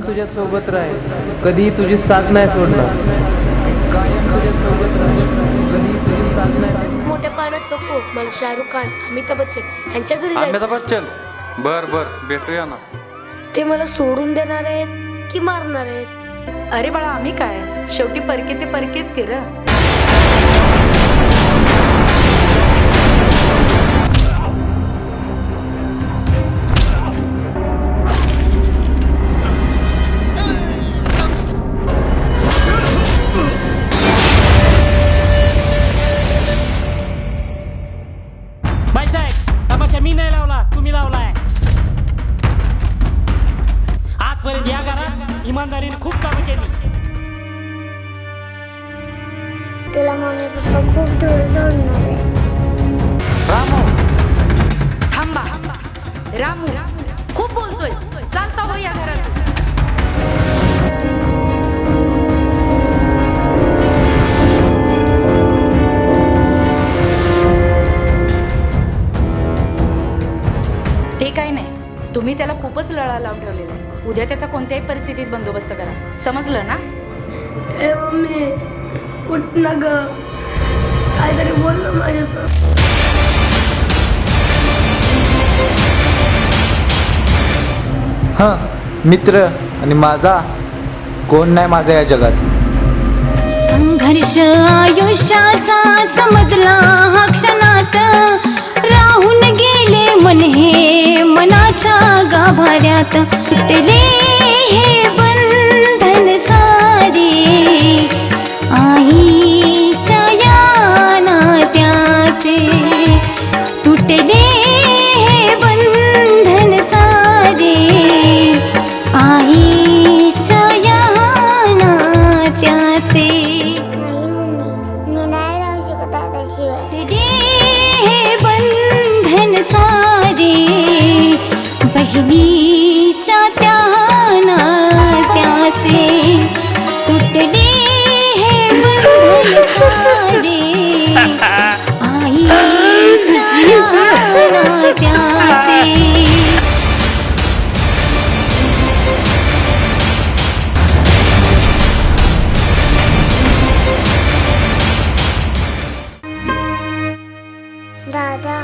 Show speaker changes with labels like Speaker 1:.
Speaker 1: तुझ्या सोबत राहील कधीही तुझी साथ नाही सोडणार कायम तुझ्या सोबत राहील. कधीही तुझी साथ नाही सोडणार.
Speaker 2: मोठ्या पाण्यात नको. मला शाहरुख खान अमिताभ बच्चन यांच्या घरी
Speaker 3: अमिताभ
Speaker 2: जायचं
Speaker 3: बच्चन? बर बर. भेटूया ना.
Speaker 2: ते मला सोडून देणार आहेत की मारणार आहेत?
Speaker 4: अरे बाळा आम्ही काय? शेवटी परके ते परकेच की
Speaker 5: खूप कामं केली.
Speaker 6: तुला मम्मी पप्पा खूप दूर सोडणार आहे.
Speaker 3: रामू.
Speaker 4: थांबा. रामू खूप बोलतोय चालता हो या घरात. ते काय नाही. तुम्ही त्याला खूपच लळा लावून ठेवलेला उद्या त्याचा कोणत्याही परिस्थितीत बंदोबस्त करा. समजलं ना?
Speaker 2: ए मम्मी उठ ना ग. काहीतरी बोल ना माझ्यासोबत.
Speaker 7: हां मित्र आणि माझा कोण नाही माझा या जगात.
Speaker 8: संघर्ष आयुष्याचा समजला हा क्षणात. राहून गेले बंधन सारे। आईच्या या नात्याचे तुटले सारे तुटले हे बंधन आई त्याचे. दादा